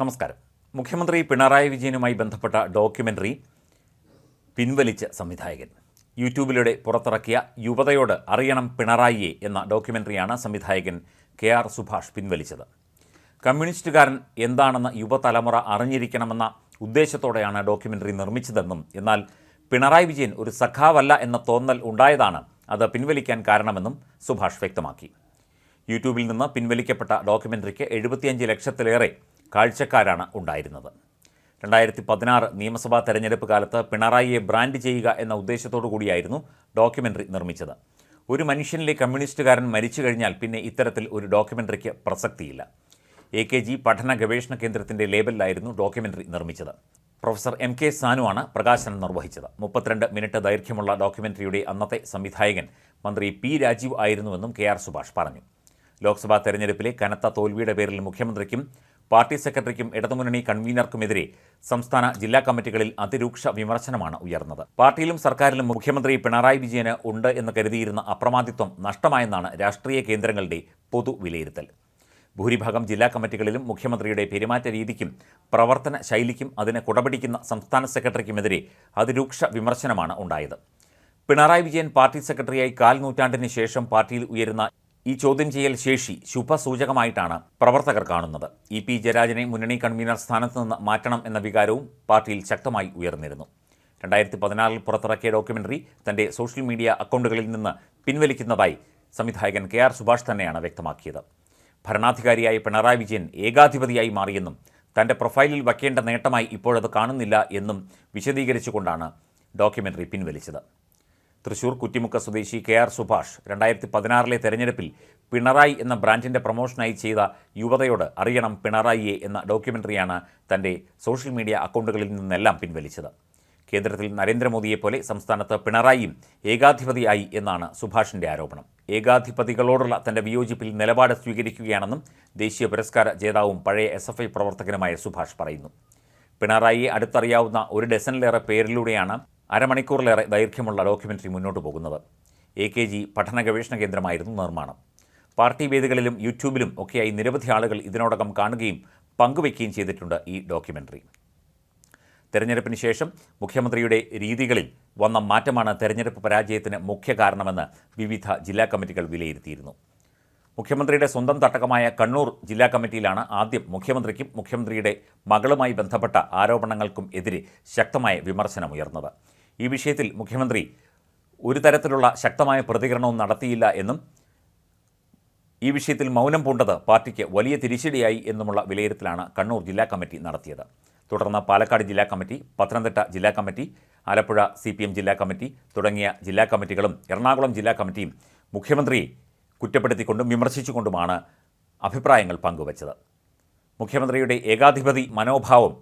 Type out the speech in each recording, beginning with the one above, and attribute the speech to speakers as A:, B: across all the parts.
A: നമസ്കാരം. മുഖ്യമന്ത്രി പിണറായി വിജയനുമായി ബന്ധപ്പെട്ട ഡോക്യുമെന്ററി പിൻവലിച്ച സംവിധായകൻ. യൂട്യൂബിലൂടെ പുറത്തിറക്കിയ യുവതയോട് അറിയണം പിണറായിയെ എന്ന ഡോക്യുമെന്ററിയാണ് സംവിധായകൻ കെ ആർ സുഭാഷ് പിൻവലിച്ചത്. കമ്മ്യൂണിസ്റ്റുകാരൻ എന്താണെന്ന് യുവതലമുറ അറിഞ്ഞിരിക്കണമെന്ന ഉദ്ദേശത്തോടെയാണ് ഡോക്യുമെന്ററി നിർമ്മിച്ചതെന്നും എന്നാൽ പിണറായി വിജയൻ ഒരു സഖാവല്ല എന്ന തോന്നൽ ഉണ്ടായതാണ് അത് പിൻവലിക്കാൻ കാരണമെന്നും സുഭാഷ് വ്യക്തമാക്കി. യൂട്യൂബിൽ നിന്ന് പിൻവലിക്കപ്പെട്ട ഡോക്യുമെന്ററിക്ക് എഴുപത്തിയഞ്ച് ലക്ഷത്തിലേറെ കാഴ്ചക്കാരാണ് ഉണ്ടായിരുന്നത്. രണ്ടായിരത്തി പതിനാറ് നിയമസഭാ തെരഞ്ഞെടുപ്പ് കാലത്ത് പിണറായിയെ ബ്രാൻഡ് ചെയ്യുക എന്ന ഉദ്ദേശത്തോടു കൂടിയായിരുന്നു ഡോക്യുമെന്ററി നിർമ്മിച്ചത്. ഒരു മനുഷ്യനിലെ കമ്മ്യൂണിസ്റ്റുകാരൻ മരിച്ചു കഴിഞ്ഞാൽ പിന്നെ ഇത്തരത്തിൽ ഒരു ഡോക്യുമെന്ററിക്ക് പ്രസക്തിയില്ല. എ കെ ജി പഠന ഗവേഷണ കേന്ദ്രത്തിന്റെ ലേബലിലായിരുന്നു ഡോക്യുമെന്ററി നിർമ്മിച്ചത്. പ്രൊഫസർ എം കെ സാനുവാണ് പ്രകാശനം നിർവഹിച്ചത്. മുപ്പത്തിരണ്ട് മിനിറ്റ് ദൈർഘ്യമുള്ള ഡോക്യുമെന്ററിയുടെ അന്നത്തെ സംവിധായകൻ മന്ത്രി പി രാജീവ് ആയിരുന്നുവെന്നും കെ ആർ സുഭാഷ് പറഞ്ഞു. ലോക്സഭാ തെരഞ്ഞെടുപ്പിലെ കനത്ത തോൽവിയുടെ പേരിൽ മുഖ്യമന്ത്രിക്കും പാർട്ടി സെക്രട്ടറിക്കും ഇടതുമുന്നണി കൺവീനർക്കുമെതിരെ സംസ്ഥാന ജില്ലാ കമ്മിറ്റികളിൽ അതിരൂക്ഷ വിമർശനമാണ് ഉയർന്നത്. പാർട്ടിയിലും സർക്കാരിലും മുഖ്യമന്ത്രി പിണറായി വിജയന് ഉണ്ട് എന്ന് കരുതിയിരുന്ന അപ്രമാദിത്വം നഷ്ടമായെന്നാണ് രാഷ്ട്രീയ കേന്ദ്രങ്ങളുടെ പൊതു വിലയിരുത്തൽ. ഭൂരിഭാഗം ജില്ലാ കമ്മിറ്റികളിലും മുഖ്യമന്ത്രിയുടെ പെരുമാറ്റ രീതിക്കും പ്രവർത്തന ശൈലിക്കും അതിനെ കുടപിടിക്കുന്ന സംസ്ഥാന സെക്രട്ടറിക്കുമെതിരെ അതിരൂക്ഷ വിമർശനമാണ് ഉണ്ടായത്. പിണറായി വിജയൻ പാർട്ടി സെക്രട്ടറിയായി കാൽ നൂറ്റാണ്ടിന് ശേഷം പാർട്ടിയിൽ ഉയരുന്ന ഈ ചോദ്യം ചെയ്യൽ ശേഷി ശുഭസൂചകമായിട്ടാണ് പ്രവർത്തകർ കാണുന്നത്. ഇ പി ജയരാജനെ മുന്നണി കൺവീനർ സ്ഥാനത്ത് നിന്ന് മാറ്റണം എന്ന വികാരവും പാർട്ടിയിൽ ശക്തമായി ഉയർന്നിരുന്നു. രണ്ടായിരത്തി പതിനാറിൽ പുറത്തിറക്കിയ ഡോക്യുമെന്ററി തന്റെ സോഷ്യൽ മീഡിയ അക്കൗണ്ടുകളിൽ നിന്ന് പിൻവലിക്കുന്നതായി സംവിധായകൻ കെ ആർ സുഭാഷ് തന്നെയാണ് വ്യക്തമാക്കിയത്. ഭരണാധികാരിയായ പിണറായി വിജയൻ ഏകാധിപതിയായി മാറിയെന്നും തന്റെ പ്രൊഫൈലിൽ വയ്ക്കേണ്ട നേട്ടമായി ഇപ്പോഴത് കാണുന്നില്ല എന്നും വിശദീകരിച്ചുകൊണ്ടാണ് ഡോക്യുമെന്ററി പിൻവലിച്ചത്. തൃശൂർ കുറ്റിമുക്ക സ്വദേശി കെ ആർ സുഭാഷ് രണ്ടായിരത്തി പതിനാറിലെ തെരഞ്ഞെടുപ്പിൽ പിണറായി എന്ന ബ്രാൻഡിന്റെ പ്രൊമോഷനായി ചെയ്ത യുവതയോട് അറിയണം പിണറായിയെ എന്ന ഡോക്യുമെന്ററിയാണ് തന്റെ സോഷ്യൽ മീഡിയ അക്കൗണ്ടുകളിൽ നിന്നെല്ലാം പിൻവലിച്ചത്. കേന്ദ്രത്തിൽ നരേന്ദ്രമോദിയെപ്പോലെ സംസ്ഥാനത്ത് പിണറായിയും ഏകാധിപതിയായി എന്നാണ് സുഭാഷിന്റെ ആരോപണം. ഏകാധിപതികളോടുള്ള തന്റെ വിയോജിപ്പിൽ നിലപാട് സ്വീകരിക്കുകയാണെന്നും ദേശീയ പുരസ്കാര ജേതാവും പഴയ എസ് എഫ് ഐ പ്രവർത്തകനുമായ സുഭാഷ് പറയുന്നു. പിണറായിയെ അടുത്തറിയാവുന്ന ഒരു ഡസനിലേറെ പേരിലൂടെയാണ് അരമണിക്കൂറിലേറെ ദൈർഘ്യമുള്ള ഡോക്യുമെന്ററി മുന്നോട്ട് പോകുന്നത്. എ കെ ജി പഠന ഗവേഷണ കേന്ദ്രമായിരുന്നു നിർമ്മാണം. പാർട്ടി വേദികളിലും യൂട്യൂബിലും ഒക്കെയായി നിരവധി ആളുകൾ ഇതിനോടകം കാണുകയും പങ്കുവയ്ക്കുകയും ചെയ്തിട്ടുണ്ട് ഈ ഡോക്യുമെന്ററി തെരഞ്ഞെടുപ്പിന് ശേഷം മുഖ്യമന്ത്രിയുടെ രീതികളിൽ വന്ന മാറ്റമാണ് തെരഞ്ഞെടുപ്പ് പരാജയത്തിന് മുഖ്യ കാരണമെന്ന് വിവിധ ജില്ലാ കമ്മിറ്റികൾ വിലയിരുത്തിയിരുന്നു. മുഖ്യമന്ത്രിയുടെ സ്വന്തം തട്ടകമായ കണ്ണൂർ ജില്ലാ കമ്മിറ്റിയിലാണ് ആദ്യം മുഖ്യമന്ത്രിക്കും മുഖ്യമന്ത്രിയുടെ മകളുമായി ബന്ധപ്പെട്ട ആരോപണങ്ങൾക്കും എതിരെ ശക്തമായ വിമർശനമുയർന്നത്. ഈ വിഷയത്തിൽ മുഖ്യമന്ത്രി ഒരു തരത്തിലുള്ള ശക്തമായ പ്രതികരണവും നടത്തിയില്ല എന്നും ഈ വിഷയത്തിൽ മൗനം പൂണ്ടത് പാർട്ടിക്ക് വലിയ തിരിച്ചടിയായി എന്നുമുള്ള വിലയിരുത്തലാണ് കണ്ണൂർ ജില്ലാ കമ്മിറ്റി നടത്തിയത്. തുടർന്ന് പാലക്കാട് ജില്ലാ കമ്മിറ്റി പത്തനംതിട്ട ജില്ലാ കമ്മിറ്റി ആലപ്പുഴ സി ജില്ലാ കമ്മിറ്റി തുടങ്ങിയ ജില്ലാ കമ്മിറ്റികളും എറണാകുളം ജില്ലാ കമ്മിറ്റിയും മുഖ്യമന്ത്രിയെ കുറ്റപ്പെടുത്തിക്കൊണ്ടും വിമർശിച്ചുകൊണ്ടുമാണ് അഭിപ്രായങ്ങൾ പങ്കുവച്ചത്. മുഖ്യമന്ത്രിയുടെ ഏകാധിപതി മനോഭാവം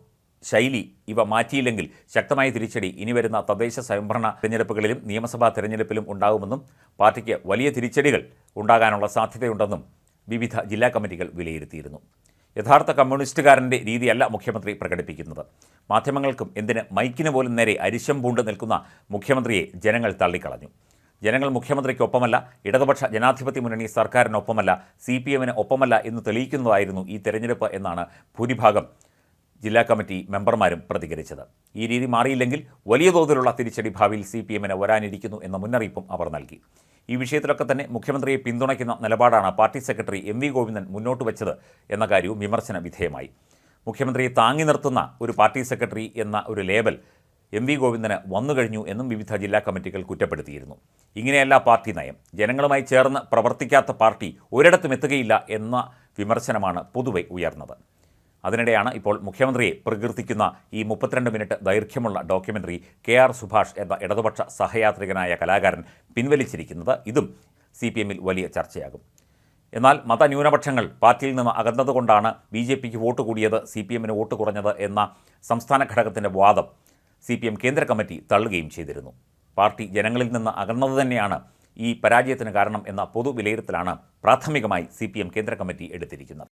A: ശൈലി ഇവ മാറ്റിയില്ലെങ്കിൽ ശക്തമായ തിരിച്ചടി ഇനി വരുന്ന തദ്ദേശ സ്വയംഭരണ തിരഞ്ഞെടുപ്പുകളിലും നിയമസഭാ തിരഞ്ഞെടുപ്പിലും ഉണ്ടാകുമെന്നും പാർട്ടിക്ക് വലിയ തിരിച്ചടികൾ ഉണ്ടാകാനുള്ള സാധ്യതയുണ്ടെന്നും വിവിധ ജില്ലാ കമ്മിറ്റികൾ വിലയിരുത്തിയിരുന്നു. യഥാർത്ഥ കമ്മ്യൂണിസ്റ്റുകാരന്റെ രീതിയല്ല മുഖ്യമന്ത്രി പ്രകടിപ്പിക്കുന്നത്. മാധ്യമങ്ങൾക്കും എന്തിന് മൈക്കിന് പോലും നേരെ അരിശം പൂണ്ട് നിൽക്കുന്ന മുഖ്യമന്ത്രിയെ ജനങ്ങൾ തള്ളിക്കളഞ്ഞു. ജനങ്ങൾ മുഖ്യമന്ത്രിക്കൊപ്പമല്ല ഇടതുപക്ഷ ജനാധിപത്യ മുന്നണി സർക്കാരിനൊപ്പമല്ല സി പി എമ്മിന് ഒപ്പമല്ല എന്ന് തെളിയിക്കുന്നതായിരുന്നു ഈ തെരഞ്ഞെടുപ്പ് എന്നാണ് ഭൂരിഭാഗം ജില്ലാ കമ്മിറ്റി മെമ്പർമാരും പ്രതികരിച്ചത്. ഈ രീതി മാറിയില്ലെങ്കിൽ വലിയ തോതിലുള്ള തിരിച്ചടി ഭാവിയിൽ സി പി എമ്മിന് വരാനിരിക്കുന്നു എന്ന മുന്നറിയിപ്പും അവർ നൽകി. ഈ വിഷയത്തിലൊക്കെ തന്നെ മുഖ്യമന്ത്രിയെ പിന്തുണയ്ക്കുന്ന നിലപാടാണ് party secretary M V Govindan മുന്നോട്ട് വെച്ചത് എന്ന കാര്യവും വിമർശന വിധേയമായി. മുഖ്യമന്ത്രിയെ താങ്ങി നിർത്തുന്ന ഒരു പാർട്ടി സെക്രട്ടറി എന്ന ഒരു ലേബൽ എം വി ഗോവിന്ദന് വന്നു കഴിഞ്ഞു എന്നും വിവിധ ജില്ലാ കമ്മിറ്റികൾ കുറ്റപ്പെടുത്തിയിരുന്നു. ഇങ്ങനെയല്ല പാർട്ടി നയം. ജനങ്ങളുമായി ചേർന്ന് പ്രവർത്തിക്കാത്ത പാർട്ടി ഒരിടത്തും എത്തുകയില്ല എന്ന വിമർശനമാണ് പൊതുവെ ഉയർന്നത്. അതിനിടെയാണ് ഇപ്പോൾ മുഖ്യമന്ത്രിയെ പ്രകീർത്തിക്കുന്ന ഈ മുപ്പത്തിരണ്ട് മിനിറ്റ് ദൈർഘ്യമുള്ള ഡോക്യുമെന്ററി കെ ആർ സുഭാഷ് എന്ന ഇടതുപക്ഷ സഹയാത്രികനായ കലാകാരൻ പിൻവലിച്ചിരിക്കുന്നത് ഇതും സി പി എമ്മിൽ വലിയ ചർച്ചയാകും. എന്നാൽ മതന്യൂനപക്ഷങ്ങൾ പാർട്ടിയിൽ നിന്ന് അകന്നതുകൊണ്ടാണ് ബി ജെ പിക്ക് വോട്ട് കൂടിയത് സി പി എമ്മിന് വോട്ട് കുറഞ്ഞത് എന്ന സംസ്ഥാന ഘടകത്തിന്റെ വാദം സി പി എം കേന്ദ്ര കമ്മിറ്റി തള്ളുകയും ചെയ്തിരുന്നു. പാർട്ടി ജനങ്ങളിൽ നിന്ന് അകന്നത് തന്നെയാണ് ഈ പരാജയത്തിന് കാരണം എന്ന പൊതു വിലയിരുത്തലാണ് പ്രാഥമികമായി സി കേന്ദ്ര കമ്മിറ്റി എടുത്തിരിക്കുന്നത്.